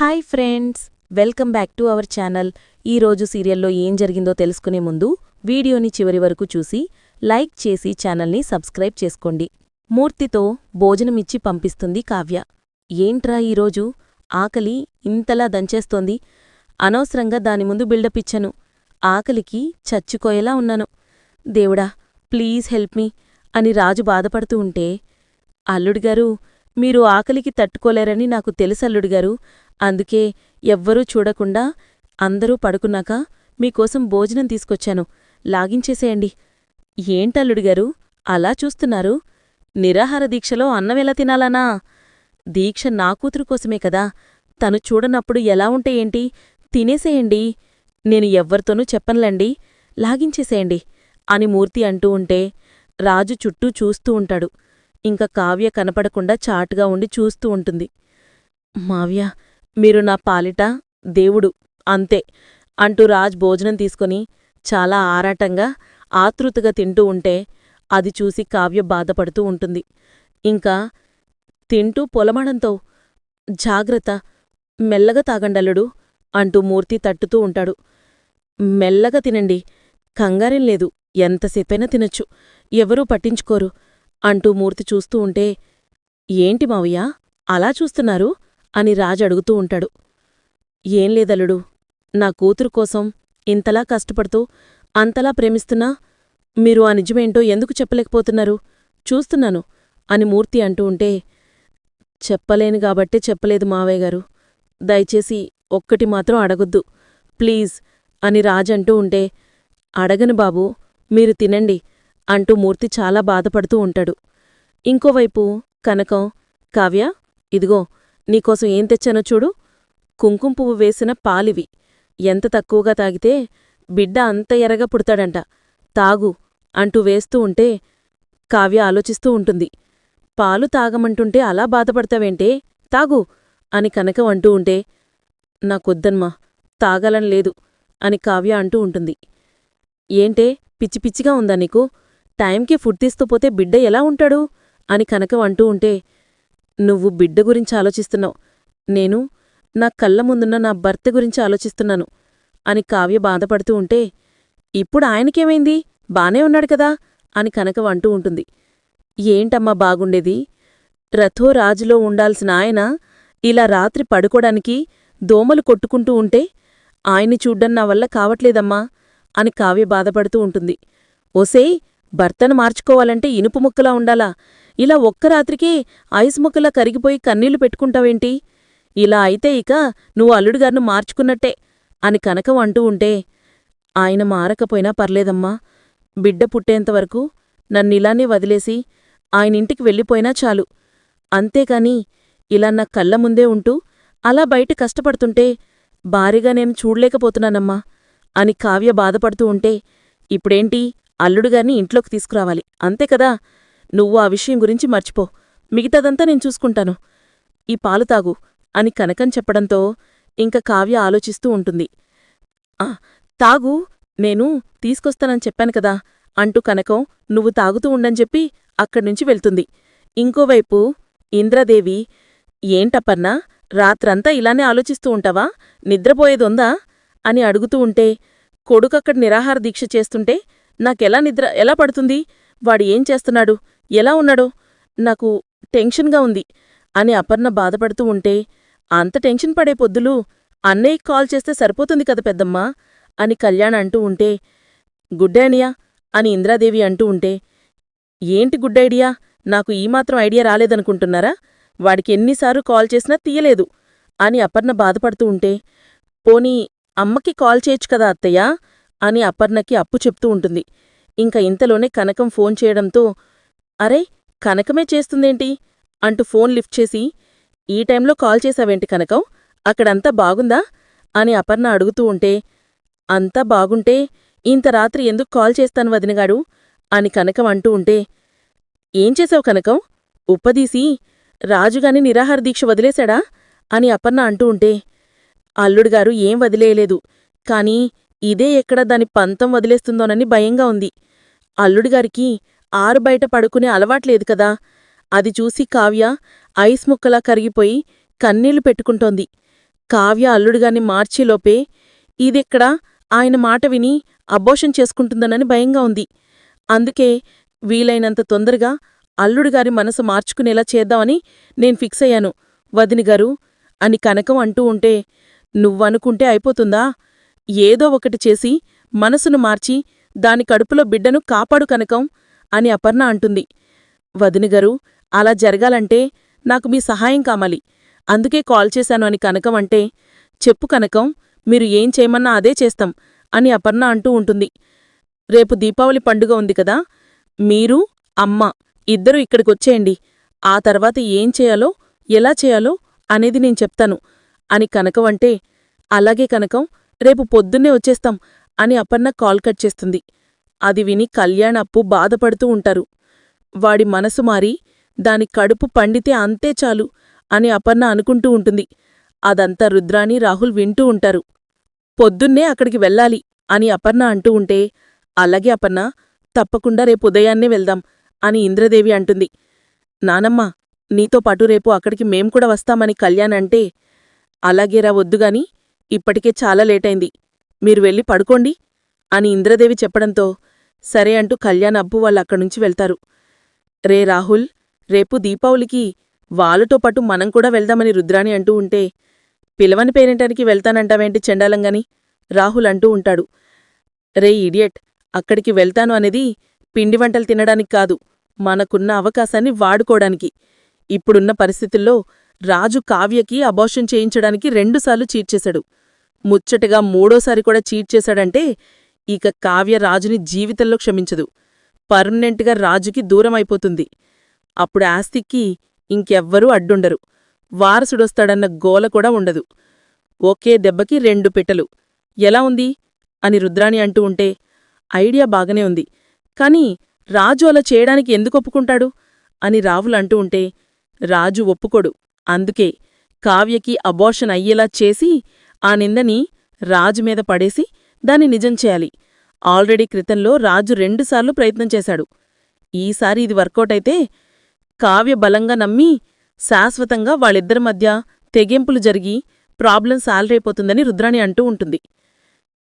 Hi friends welcome back to our channel. ఈరోజు సీరియల్లో ఏం జరిగిందో తెలుసుకునే ముందు వీడియోని చివరి వరకు చూసి లైక్ చేసి ఛానల్ని సబ్స్క్రైబ్ చేసుకోండి. మూర్తితో భోజనమిచ్చి పంపిస్తుంది కావ్య. ఏంట్రా ఈరోజు ఆకలి ఇంతలా దంచేస్తోంది. అనవసరంగా దాని ముందు బిల్డప్ ఇచ్చాను. ఆకలికి చచ్చిపోయేలా ఉన్నాను. దేవుడా ప్లీజ్ హెల్ప్ మీ అని రాజు బాధపడుతూ ఉంటే అల్లుడిగారు మీరు ఆకలికి తట్టుకోలేరని నాకు తెలుసల్లుడిగారు అందుకే ఎవ్వరూ చూడకుండా అందరూ పడుకున్నాక మీకోసం భోజనం తీసుకొచ్చాను. లాగించేసేయండి. ఏంటల్లుడిగారు అలా చూస్తున్నారు. నిరాహార దీక్షలో అన్నమెలా తినాలనా? దీక్ష నా కూతురు కోసమే కదా. తను చూడనప్పుడు ఎలా ఉంటే ఏంటి? తినేసేయండి. నేను ఎవ్వరితోనూ చెప్పనులండి. లాగించేసేయండి అని మూర్తి అంటూ ఉంటే రాజు చుట్టూ చూస్తూ ఉంటాడు. ఇంక కావ్య కనపడకుండా చాటుగా ఉండి చూస్తూ ఉంటుంది. మావ్య మీరు నా పాలిట దేవుడు అంతే అంటూ రాజ్ భోజనం తీసుకొని చాలా ఆరాటంగా ఆతృతగా తింటూ ఉంటే అది చూసి కావ్య బాధపడుతూ ఉంటుంది. ఇంకా తింటూ పొలమడంతో జాగ్రత్త మెల్లగా తాగండల్లుడు అంటూ మూర్తి తట్టుతూ ఉంటాడు. మెల్లగా తినండి కంగారేం లేదు ఎంతసేపైనా తినొచ్చు ఎవరూ పట్టించుకోరు అంటూ మూర్తి చూస్తూ ఉంటే ఏంటి మావయ్య అలా చూస్తున్నారు? అని రాజు అడుగుతూ ఉంటాడు. ఏం లేదల్లుడు నా కూతురు కోసం ఇంతలా కష్టపడుతూ అంతలా ప్రేమిస్తున్నా మీరు ఆ నిజమేంటో ఎందుకు చెప్పలేకపోతున్నారు? చూస్తున్నాను అని మూర్తి అంటూ ఉంటే చెప్పలేను కాబట్టే చెప్పలేదు మావయ్య గారు. దయచేసి ఒక్కటి మాత్రం అడగొద్దు. ప్లీజ్ అని రాజంటూ ఉంటే అడగను బాబూ మీరు తినండి అంటూ మూర్తి చాలా బాధపడుతూ ఉంటాడు. ఇంకోవైపు కనకం కావ్య ఇదిగో నీకోసం ఏం తెచ్చానో చూడు. కుంకుమ పువ్వు వేసిన పాలివి. ఎంత తక్కువగా తాగితే బిడ్డ అంత ఎర్రగా పుడతాడంట. తాగు అంటూ వేస్తూ ఉంటే కావ్య ఆలోచిస్తూ ఉంటుంది. పాలు తాగమంటుంటే అలా బాధపడతావేంటే? తాగు అని కనకం అంటూ ఉంటే నాకొద్దన్మా తాగాలని లేదు అని కావ్య అంటూ ఉంటుంది. ఏంటే? పిచ్చి పిచ్చిగా ఉందా నీకు? టైంకి ఫుడ్ తీస్తూ పోతే బిడ్డ ఎలా ఉంటాడు? అని కనకం అంటూ ఉంటే నువ్వు బిడ్డ గురించి ఆలోచిస్తున్నావు. నేను నా కళ్ళ ముందున్న నా భర్త గురించి ఆలోచిస్తున్నాను. అని కావ్య బాధపడుతూ ఉంటే ఇప్పుడు ఆయనకేమైంది? బానే ఉన్నాడు కదా? అని కనక అంటూ ఉంటుంది. ఏంటమ్మా బాగుండేది? రథో రాజులో ఉండాల్సిన ఆయన ఇలా రాత్రి పడుకోడానికి దోమలు కొట్టుకుంటూ ఉంటే ఆయన్ని చూడ్డం నా వల్ల కావట్లేదమ్మా అని కావ్య బాధపడుతూ ఉంటుంది. ఓసేయ్ భర్తను మార్చుకోవాలంటే ఇనుపు ముక్కలా ఉండాలా? ఇలా ఒక్క రాత్రికే ఐస్ ముక్కలా కరిగిపోయి కన్నీళ్ళు పెట్టుకుంటావేంటి? ఇలా అయితే ఇక నువ్వు అల్లుడిగారిను మార్చుకున్నట్టే అని కనకం అంటూ ఉంటే ఆయన మారకపోయినా పర్లేదమ్మా. బిడ్డ పుట్టేంతవరకు నన్నిలానే వదిలేసి ఆయనింటికి వెళ్ళిపోయినా చాలు. అంతేకాని ఇలా నా కళ్ళ ముందే ఉంటూ అలా బయట కష్టపడుతుంటే భారీగా నేను చూడలేకపోతున్నానమ్మా అని కావ్య బాధపడుతూ ఉంటే ఇప్పుడేంటి అల్లుడుగారిని ఇంట్లోకి తీసుకురావాలి. అంతే కదా? నువ్వు ఆ విషయం గురించి మర్చిపో. మిగతాదంతా నేను చూసుకుంటాను. ఈ పాలు తాగు అని కనకం చెప్పడంతో ఇంక కావ్య ఆలోచిస్తూ ఉంటుంది. ఆ తాగు. నేను తీసుకొస్తానని చెప్పాను కదా అంటూ కనకం నువ్వు తాగుతూ ఉండని చెప్పి అక్కడ్నుంచి వెళ్తుంది. ఇంకోవైపు ఇంద్రదేవి ఏంటప్పన్నా రాత్రంతా ఇలానే ఆలోచిస్తూ ఉంటావా? నిద్రపోయేదొందా? అని అడుగుతూ ఉంటే కొడుకక్కడ నిరాహార దీక్ష చేస్తుంటే నాకెలా నిద్ర ఎలా పడుతుంది? వాడు ఏం చేస్తున్నాడు? ఎలా ఉన్నాడో? నాకు టెన్షన్గా ఉంది అని అపర్ణ బాధపడుతూ ఉంటే అంత టెన్షన్ పడే పొద్దులు అన్నయ్యకి కాల్ చేస్తే సరిపోతుంది కదా పెద్దమ్మా అని కళ్యాణ్ అంటూ ఉంటే గుడ్డైడియా అని ఇంద్రాదేవి అంటూ ఉంటే ఏంటి గుడ్ ఐడియా? నాకు ఈమాత్రం ఐడియా రాలేదనుకుంటున్నారా? వాడికి ఎన్నిసార్లు కాల్ చేసినా తీయలేదు అని అపర్ణ బాధపడుతూ ఉంటే పోనీ అమ్మకి కాల్ చేయొచ్చు కదా అత్తయ్యా అని అపర్ణకి అప్పు చెప్తూ ఉంటుంది. ఇంక ఇంతలోనే కనకం ఫోన్ చేయడంతో అరే కనకమే చేస్తుందేంటి? అంటూ ఫోన్ లిఫ్ట్ చేసి ఈ టైంలో కాల్ చేశావేంటి కనకం? అక్కడంతా బాగుందా? అని అపర్ణ అడుగుతూ ఉంటే అంతా బాగుంటే ఇంత రాత్రి ఎందుకు కాల్ చేస్తాను వదినగాడు? అని కనకం అంటూ ఉంటే ఏం చేశావు కనకం? ఉప్పదీసి రాజుగాని నిరాహార దీక్ష వదిలేశాడా? అని అపర్ణ అంటూ ఉంటే అల్లుడుగారు ఏం వదిలేయలేదు. కాని ఇదే ఎక్కడ దాని పంతం వదిలేస్తుందోనని భయంగా ఉంది. అల్లుడిగారికి ఆరు బయట పడుకునే అలవాట్లేదు కదా. అది చూసి కావ్య ఐస్ ముక్కలా కరిగిపోయి కన్నీళ్ళు పెట్టుకుంటోంది. కావ్య అల్లుడిగాన్ని మార్చేలోపే ఇదెక్కడా? ఆయన మాట విని అబోషన్ చేసుకుంటుందనని భయంగా ఉంది. అందుకే వీలైనంత తొందరగా అల్లుడిగారి మనసు మార్చుకునేలా చేద్దామని నేను ఫిక్స్ అయ్యాను. వదినిగారు అని కనకం అంటూ ఉంటే నువ్వనుకుంటే అయిపోతుందా? ఏదో ఒకటి చేసి మనసును మార్చి దాని కడుపులో బిడ్డను కాపాడు కనకం. అని అపర్ణ అంటుంది. వదినిగారు అలా జరగాలంటే నాకు మీ సహాయం కావాలి అందుకే కాల్ చేశాను అని కనకం అంటే చెప్పు కనకం మీరు ఏం చేయమన్నా అదే చేస్తాం అని అపర్ణ అంటూ ఉంటుంది. రేపు దీపావళి పండుగ ఉంది కదా మీరు అమ్మ ఇద్దరూ ఇక్కడికొచ్చేయండి. ఆ తర్వాత ఏం చేయాలో ఎలా చేయాలో అనేది నేను చెప్తాను అని కనకం అంటే అలాగే కనకం రేపు పొద్దున్నే వచ్చేస్తాం అని అపర్ణ కాల్ కట్ చేస్తుంది. అది విని కళ్యాణప్పు బాధపడుతూ ఉంటారు. వాడి మనసు మారి దాని కడుపు పండితే అంతే చాలు అని అపర్ణ అనుకుంటూ ఉంటుంది. అదంతా రుద్రాని రాహుల్ వింటూ ఉంటారు. పొద్దున్నే అక్కడికి వెళ్ళాలి అని అపర్ణ అంటూ ఉంటే అలాగే అపర్ణ తప్పకుండా రేపు ఉదయాన్నే వెళ్దాం అని ఇంద్రదేవి అంటుంది. నానమ్మ నీతో పాటు రేపు అక్కడికి మేం కూడా వస్తామని కళ్యాణ్ అంటే అలాగేరా వద్దుగాని ఇప్పటికే చాలా లేటైంది మీరు వెళ్ళి పడుకోండి అని ఇంద్రదేవి చెప్పడంతో సరే అంటూ కళ్యాణ్ అబ్బు వాళ్ళు అక్కడ్నుంచి వెళ్తారు. రే రాహుల్ రేపు దీపావళికి వాళ్ళతో పాటు మనం కూడా వెళ్దామని రుద్రాని అంటూ ఉంటే పిలవని పేరెంటానికి వెళ్తానంటావేంటి చెండాలంగాని? రాహుల్ అంటూ ఉంటాడు. రే ఇడియట్ అక్కడికి వెళ్తాను అనేది పిండి వంటలు తినడానికి కాదు మనకున్న అవకాశాన్ని వాడుకోడానికి ఇప్పుడున్న పరిస్థితుల్లో రాజు కావ్యకి అబోషన్ చేయించడానికి రెండుసార్లు చీట్ చేశాడు. ముచ్చటగా మూడోసారి కూడా చీట్ చేశాడంటే ఇక కావ్య రాజుని జీవితంలో క్షమించదు. పర్మనెంట్గా రాజుకి దూరమైపోతుంది. అప్పుడు ఆస్తికి ఇంకెవ్వరూ అడ్డుండరు. వారసుడొస్తాడన్న గోల కూడా ఉండదు. ఒకే దెబ్బకి రెండు పిట్టలు. ఎలా ఉంది? అని రుద్రాణి అంటూ ఉంటే ఐడియా బాగానే ఉంది. కాని రాజు అలా చేయడానికి ఎందుకు ఒప్పుకుంటాడు? అని రావులు అంటూ ఉంటే రాజు ఒప్పుకోడు. అందుకే కావ్యకి అబోర్షన్ అయ్యేలా చేసి ఆ నిందని రాజు మీద పడేసి దాన్ని నిజం చేయాలి. ఆల్రెడీ క్రితంలో రాజు రెండుసార్లు ప్రయత్నం చేశాడు. ఈసారి ఇది వర్కౌట్ అయితే కావ్య బలంగా నమ్మి శాశ్వతంగా వాళ్ళిద్దరి మధ్య తెగింపులు జరిగి ప్రాబ్లం సాల్వ్ అయిపోతుందని రుద్రాణి అంటూ ఉంటుంది.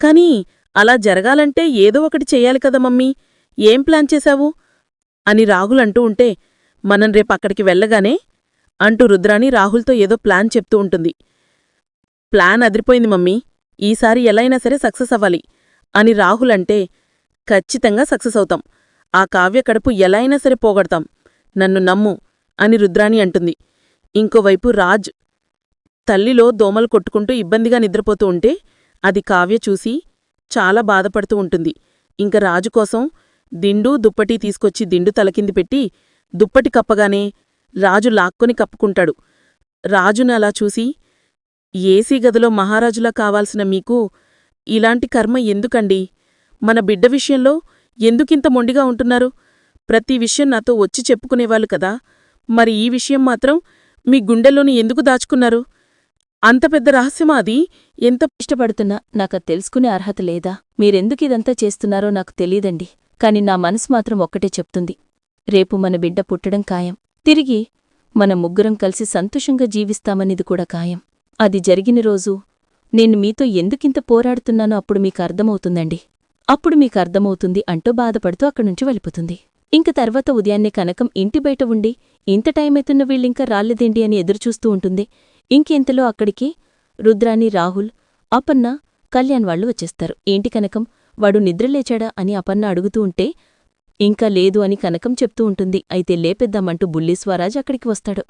కానీ అలా జరగాలంటే ఏదో ఒకటి చెయ్యాలి కదా మమ్మీ. ఏం ప్లాన్ చేశావు? అని రాహుల్ అంటూ ఉంటే మనం రేపక్కడికి వెళ్ళగానే అంటూ రుద్రాణి రాహుల్తో ఏదో ప్లాన్ చెప్తూ ఉంటుంది. ప్లాన్ అదిరిపోయింది మమ్మీ. ఈసారి ఎలా అయినా సరే సక్సెస్ అవ్వాలి అని రాహుల్ అంటే ఖచ్చితంగా సక్సెస్ అవుతాం. ఆ కావ్య కడుపు ఎలా అయినా సరే పోగొడతాం. నన్ను నమ్ము అని రుద్రాణి అంటుంది. ఇంకోవైపు రాజ్ తల్లిలో దోమలు కొట్టుకుంటూ ఇబ్బందిగా నిద్రపోతూ ఉంటే అది కావ్య చూసి చాలా బాధపడుతూ ఉంటుంది. ఇంక రాజు కోసం దిండు దుప్పటి తీసుకొచ్చి దిండు తలకింది పెట్టి దుప్పటి కప్పగానే రాజు లాక్కొని కప్పుకుంటాడు. రాజును అలా చూసి ఏసీ గదిలో మహారాజులా కావాల్సిన మీకు ఇలాంటి కర్మ ఎందుకండి? మన బిడ్డ విషయంలో ఎందుకింత మొండిగా ఉంటున్నారు? ప్రతి విషయం నాతో వచ్చి చెప్పుకునేవాళ్ళు కదా? మరి ఈ విషయం మాత్రం మీ గుండెల్లోని ఎందుకు దాచుకున్నారు? అంత పెద్ద రహస్యమా అది? ఎంత ఇష్టపడుతున్నా నాకు తెలుసుకునే అర్హత లేదా? మీరెందుకు ఇదంతా చేస్తున్నారో నాకు తెలీదండి. కాని నా మనసు మాత్రం ఒక్కటే చెప్తుంది. రేపు మన బిడ్డ పుట్టడం ఖాయం. తిరిగి మన ముగ్గురం కలిసి సంతోషంగా జీవిస్తామనిది కూడా ఖాయం. అది జరిగిన రోజు నేను మీతో ఎందుకింత పోరాడుతున్నానో అప్పుడు మీకు అర్థమవుతుందండి. అప్పుడు మీకు అర్థమవుతుంది అంటూ బాధపడుతూ అక్కడ్నుంచి వెళ్ళిపోతుంది. ఇంక తర్వాత ఉదయాన్నే కనకం ఇంటి బయట ఉండి ఇంత టైమైతున్న వీళ్ళింకా రాలేదేంటి అని ఎదురుచూస్తూ ఉంటుంది. ఇంకెంతలో అక్కడికి రుద్రాని రాహుల్ అపన్న కళ్యాణ్ వాళ్ళు వచ్చేస్తారు. ఏంటి కనకం? వాడు నిద్రలేచాడా అని అపన్న అడుగుతూ ఉంటే ఇంకా లేదు అని కనకం చెప్తూ ఉంటుంది. అయితే లేపెద్దామంటూ బుల్లి స్వరాజ్ అక్కడికి వస్తాడు.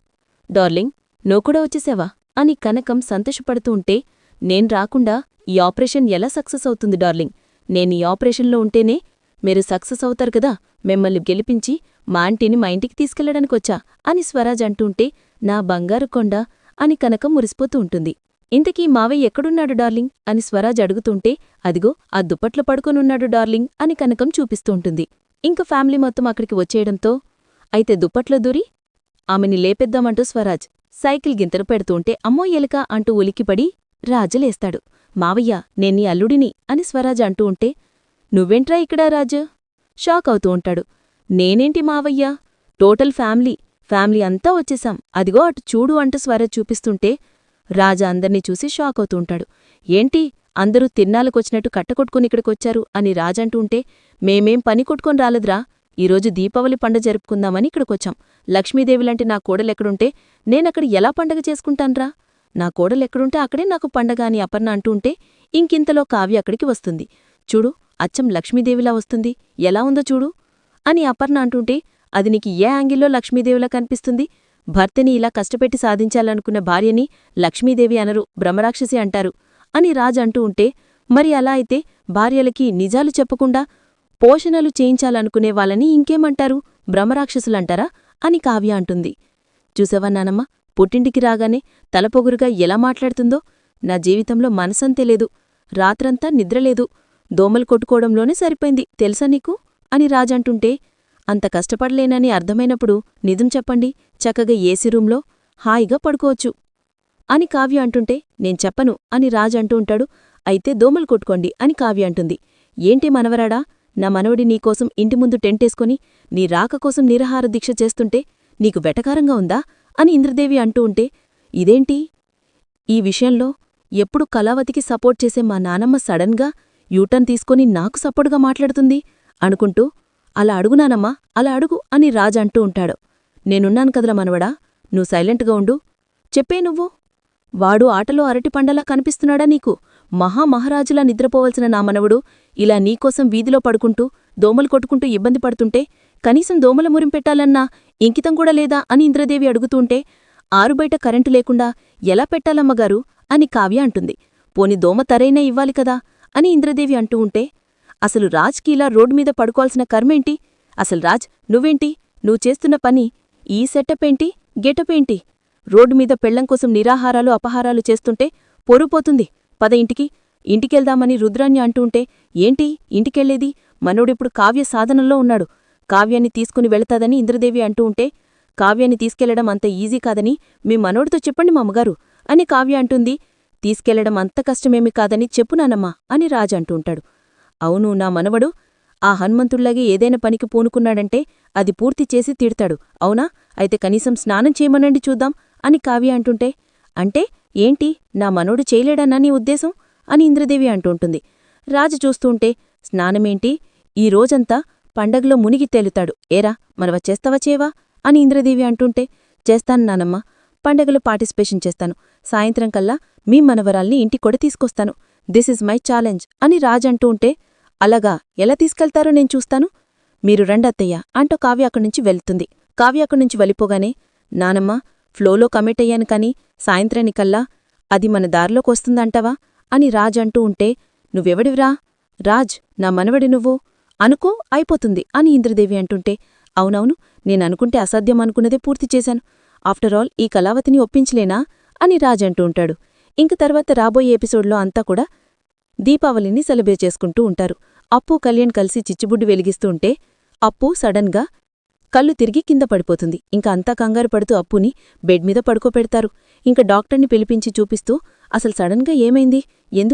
డార్లింగ్ నువ్వు కూడా వచ్చేసావా? అని కనకం సంతోషపడుతూ ఉంటే నేను రాకుండా ఈ ఆపరేషన్ ఎలా సక్సెస్ అవుతుంది డార్లింగ్? నేను ఈ ఆపరేషన్లో ఉంటేనే మీరు సక్సెస్ అవుతారు కదా? మిమ్మల్ని గెలిపించి మా ఆంటీని మా ఇంటికి తీసుకెళ్ళడానికొచ్చా అని స్వరాజ్ అంటుంటే నా బంగారు కొండ అని కనకం మురిసిపోతూ ఉంటుంది. ఇంతకీ మావయ్య ఎక్కడున్నాడు డార్లింగ్? అని స్వరాజ్ అడుగుతుంటే అదిగో ఆ దుప్పట్లో పడుకొనున్నాడు డార్లింగ్ అని కనకం చూపిస్తూ ఉంటుంది. ఇంక ఫ్యామిలీ మొత్తం అక్కడికి వచ్చేయడంతో అయితే దుప్పట్లో దూరి ఆమెని లేపేద్దామంటూ స్వరాజ్ సైకిల్ గింతలు పెడుతూంటే అమ్మో ఎలుక అంటూ ఉలికిపడి రాజులేస్తాడు. మావయ్య నేన్ని అల్లుడిని అని స్వరాజ్ అంటూ ఉంటే నువ్వెంట్రా ఇక్కడ రాజు? షాక్ అవుతూ ఉంటాడు. నేనేంటి మావయ్య? టోటల్ ఫ్యామిలీ ఫ్యామిలీ అంతా వచ్చేశాం. అదిగో అటు చూడు అంటూ స్వరాజ్ చూపిస్తుంటే రాజా అందర్నీ చూసి షాక్ అవుతూ ఉంటాడు. ఏంటి? అందరూ తిన్నాలకొచ్చినట్టు కట్టకొట్టుకుని ఇక్కడికొచ్చారు అని రాజంటూ ఉంటే మేమేం పని కొట్టుకొని రాలేదురా? ఈరోజు దీపావళి పండ జరుపుకుందామని ఇక్కడికొచ్చాం. లక్ష్మీదేవిలాంటి నా కోడలెక్కడుంటే నేనక్కడ ఎలా పండగ చేసుకుంటాన్రా? నా కోడలెక్కడుంటే అక్కడే నాకు పండగ అని అపర్ణ అంటూంటే ఇంకింతలో కావ్య అక్కడికి వస్తుంది. చూడు అచ్చం లక్ష్మీదేవిలా వస్తుంది. ఎలా ఉందో చూడు. అని అపర్ణ అంటుంటే అది నీకు ఏ యాంగిల్లో లక్ష్మీదేవిలా కనిపిస్తుంది? భర్తని ఇలా కష్టపెట్టి సాధించాలనుకున్న భార్యని లక్ష్మీదేవి అనరు బ్రహ్మరాక్షసి అంటారు అని రాజు అంటూ ఉంటే మరి అలా అయితే భార్యలకి నిజాలు చెప్పకుండా పోషణలు చేయించాలనుకునే వాళ్ళని ఇంకేమంటారు? భ్రమరాక్షసులంటారా అని కావ్య అంటుంది. చూసావా నానమ్మ? పుట్టింటికి రాగానే తలపొగురుగా ఎలా మాట్లాడుతుందో? నా జీవితంలో మనసంతే లేదు. రాత్రంతా నిద్రలేదు దోమలు కొట్టుకోవడంలోనే సరిపోయింది. తెలుసా నీకు? అని రాజంటుంటే అంత కష్టపడలేనని అర్థమైనప్పుడు నిజం చెప్పండి. చక్కగా ఏసీ రూంలో హాయిగా పడుకోవచ్చు. అని కావ్య అంటుంటే నేను చెప్పను అని రాజు అంటూ ఉంటాడు. అయితే దోమలు కొట్టుకోండి అని కావ్య అంటుంది. ఏంటి మనవరాడా? నా మనవడి నీకోసం ఇంటి ముందు టెంటేసుకొని నీ రాక కోసం నిరహార దీక్ష చేస్తుంటే నీకు వెటకారంగా ఉందా అని ఇంద్రదేవి అంటూ ఉంటే ఇదేంటి? ఈ విషయంలో ఎప్పుడు కళావతికి సపోర్ట్ చేసే మా నానమ్మ సడన్గా యూటర్న్ తీసుకొని నాకు సపోర్టుగా మాట్లాడుతుంది? అనుకుంటూ అలా అడుగునానమ్మా అలా అడుగు అని రాజు అంటూ ఉంటాడు. నేనున్నాను కదరా మనవడా నువ్వు సైలెంట్గా ఉండు. చెప్పే నువ్వు. వాడు ఆటలో అరటిపండలా కనిపిస్తున్నాడా నీకు? మహామహారాజులా నిద్రపోవలసిన నా మనవడు ఇలా నీకోసం వీధిలో పడుకుంటూ దోమలు కొట్టుకుంటూ ఇబ్బంది పడుతుంటే కనీసం దోమల మురిం పెట్టాలన్నా ఇంకితం కూడా లేదా అని ఇంద్రదేవి అడుగుతూంటే ఆరుబయట కరెంటు లేకుండా ఎలా పెట్టాలమ్మగారు అని కావ్య అంటుంది. పోని దోమ తరైనా ఇవ్వాలి కదా అని ఇంద్రదేవి అంటూ ఉంటే అసలు రాజ్కి ఇలా మీద పడుకోవాల్సిన కర్మేంటి? అసలు రాజ్ నువ్వేంటి? నువ్వు చేస్తున్న పని ఈ సెటప్ ఏంటి? గెటప్ ఏంటి? రోడ్డు మీద పెళ్ళం కోసం నిరాహారాలు అపహారాలు చేస్తుంటే పొరుపోతుంది పద ఇంటికి. ఇంటికెళ్దామని రుద్రాన్ని అంటూంటే ఏంటి? ఇంటికెళ్ళేది మనోడిప్పుడు కావ్య సాధనంలో ఉన్నాడు. కావ్యాన్ని తీసుకుని వెళతాదని ఇంద్రదేవి అంటూ ఉంటే కావ్యాన్ని తీసుకెళ్ళడం అంత ఈజీ కాదని మీ మనోడితో చెప్పండి మామగారు అని కావ్య అంటుంది. తీసుకెళ్ళడం అంత కష్టమేమి కాదని చెప్పు నానమ్మా అని రాజు అంటూంటాడు అవును నా మనవడు ఆ హనుమంతుళ్ళాగే ఏదైనా పనికి పూనుకున్నాడంటే అది పూర్తి చేసి తిడతాడు అవునా? అయితే కనీసం స్నానం చేయమనండి చూద్దాం అని కావ్య అంటుంటే అంటే ఏంటి నా మనోడు చేయలేడన్నా నీ ఉద్దేశం? అని ఇంద్రదేవి అంటుంటుంది. రాజు చూస్తూంటే స్నానమేంటి? ఈ రోజంతా పండగలో మునిగి తేలుతాడు. ఏరా మనవ చేస్తావా చేవా? అని ఇంద్రదేవి అంటుంటే చేస్తాను నానమ్మ పండగలో పార్టిసిపేషన్ చేస్తాను. సాయంత్రం కల్లా మీ మనవరాల్ని ఇంటి కొడ తీసుకొస్తాను. దిస్ ఇస్ మై ఛాలెంజ్ అని రాజ్ అంటూ ఉంటే అలాగా ఎలా తీసుకెళ్తారో నేను చూస్తాను. మీరు రండత్తయ్య అంటూ కావ్య అక్కడ్నుంచి వెళ్తుంది. కావ్య అక్కడ్నుంచి వెళ్ళిపోగానే నానమ్మ ఫ్లోలో కమిట్ అయ్యాను కానీ సాయంత్రానికల్లా అది మన దారిలోకొస్తుందంటవా? అని రాజ్ అంటూ ఉంటే నువ్వెవడివిరా? రాజ్ నా మనవడి నువ్వు? అనుకో అయిపోతుంది అని ఇంద్రదేవి అంటుంటే అవునవును నేననుకుంటే అసాధ్యం అనుకున్నదే పూర్తి చేశాను. ఆఫ్టర్ ఆల్ ఈ కళావతిని ఒప్పించలేనా? అని రాజ్ అంటూ ఉంటాడు. ఇంక తర్వాత రాబోయే ఎపిసోడ్లో అంతా కూడా దీపావళిని సెలబ్రేట్ చేసుకుంటూ ఉంటారు. అప్పు కళ్యాణ్ కలిసి చిచ్చుబుడ్డి వెలిగిస్తూ ఉంటే అప్పు సడన్గా కళ్ళు తిరిగి కింద పడిపోతుంది. ఇంకా అంతా కంగారు పడుతూ అప్పుని బెడ్ మీద పడుకోపెడతారు. ఇంక డాక్టర్ని పిలిపించి చూపిస్తూ అసలు సడన్గా ఏమైంది? ఎందుకు